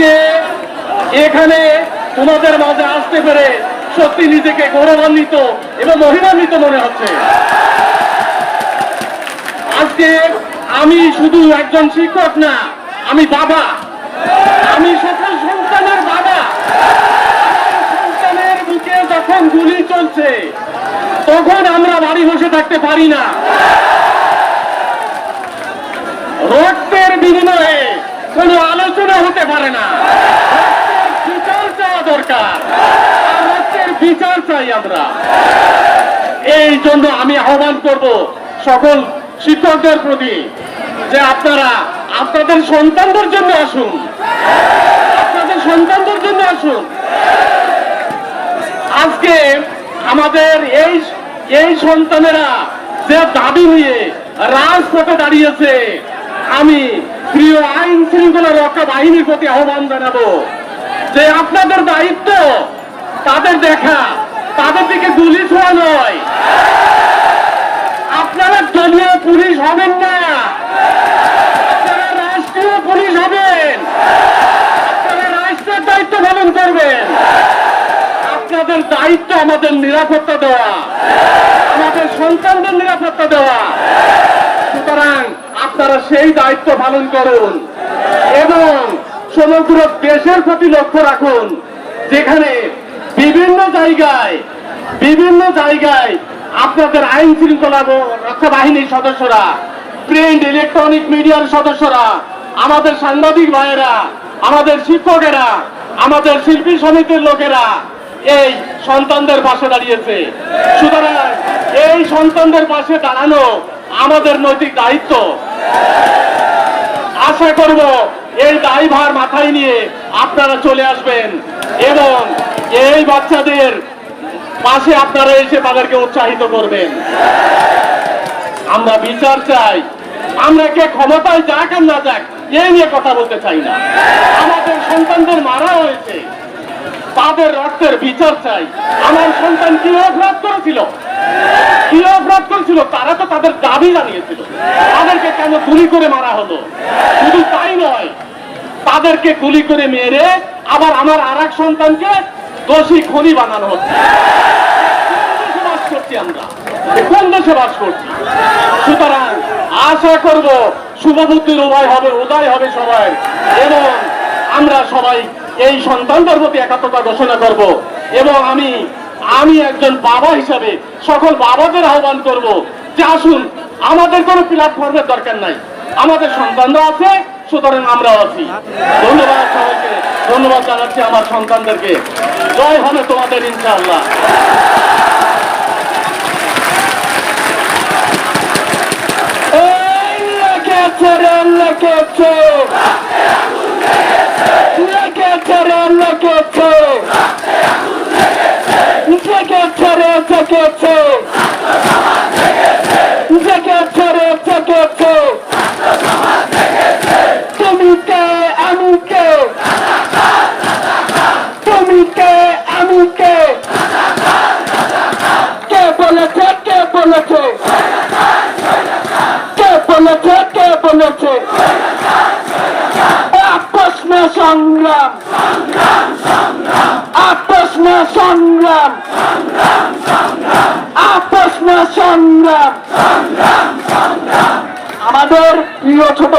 আজকে এখানে তোমাদের মাঝে আসতে পেরে সত্যি নিজেকে গৌরবান্বিত এবং মহিমান্বিত মনে হচ্ছে। আজকে আমি শুধু একজন শিক্ষক না, আমি বাবা। আমি সকল সন্তানের বাবা। সন্তানের বুকে যখন গুলি চলছে, তখন আমরা বাড়ি বসে থাকতে পারি না। রক্তের বিনিময়ে কোনো আলোচনা হতে পারে না। বিচার চাওয়া দরকার। বিচার চাই আমরা। এই জন্য আমি আহ্বান করব সকল শিক্ষকদের প্রতি যে আপনারা আপনাদের সন্তানদের জন্য আসুন। আপনাদের সন্তানদের জন্য আসুন। আজকে আমাদের এই এই সন্তানেরা যে দাবি নিয়ে রাজপথে দাঁড়িয়েছে, আমি প্রিয় আইন শৃঙ্খলা রক্ষা বাহিনীর প্রতি আহ্বান জানাব যে আপনাদের দায়িত্ব তাদের দেখা, তাদের দিকে গুলি ছোঁয়া নয়। আপনারা দলীয় পুলিশ হবেন না। রাষ্ট্রীয় পুলিশ হবেন। রাষ্ট্রের দায়িত্ব পালন করবেন। আপনাদের দায়িত্ব আমাদের নিরাপত্তা দেওয়া। আমাদের সন্তানদের নিরাপত্তা দেওয়া। সুতরাং আপনারা সেই দায়িত্ব পালন করুন। এবং সমগ্র দেশের প্রতি লক্ষ্য রাখুন, যেখানে বিভিন্ন জায়গায় বিভিন্ন জায়গায় আপনাদের আইন শৃঙ্খলা রক্ষা বাহিনীর সদস্যরা, প্রিন্ট ইলেকট্রনিক মিডিয়ার সদস্যরা, আমাদের সাংবাদিক ভাইয়েরা, আমাদের শিক্ষকেরা, আমাদের শিল্পী সমিতির লোকেরা, এই সন্তানদের পাশে দাঁড়িয়েছে। সুতরাং এই সন্তানদের পাশে দাঁড়ানো আমাদের নৈতিক দায়িত্ব। আশা করব এই দায়ভার মাথায় নিয়ে আপনারা চলে আসবেন এবং এই বাচ্চাদের পাশে আপনারা এসে তাদেরকে উৎসাহিত করবেন। আমরা বিচার চাই। আমরা কে ক্ষমতায় যাক আর না যাক, এ নিয়ে কথা বলতে চাই না। আমাদের সন্তানদের মারা হয়েছে। তাদের রক্তের বিচার চাই। আমার সন্তান কি অপরাধ করেছিল কি অপরাধ করেছিল তারা তো তাদের দাবি জানিয়েছিল। তাদেরকে কেন গুলি করে মারা হলো? শুধু তাই নয়, তাদেরকে গুলি করে মেরে আবার আমার আর এক সন্তানকে দোষী খনি বানানো হচ্ছে। বাস করছি আমরা? কোন দেশে বাস করছি? সুতরাং আশা করব শুভবুদ্ধির উদয় হবে উদয় হবে সবাই। এবং আমরা সবাই এই সন্তানদের প্রতি একাত্মতা ঘোষণা করব। এবং আমি আমি একজন বাবা হিসাবে সকল বাবাদের আহ্বান করব যে আসুন, আমাদের কোনো প্ল্যাটফর্মের দরকার নাই। আমাদের সন্তানরা আছে, সুতরাং আমরাও আছি। ধন্যবাদ সবাইকে, ধন্যবাদ জানাচ্ছি আমার সন্তানদেরকে। জয় হবে তোমাদের, ইনশাআল্লাহ। এই লেগেছে রে, লেগেছে। লেগেছে রে জেগেছে না সংগ্রাম। আপোষ না সংগ্রাম। আমাদের প্রিয় ছোট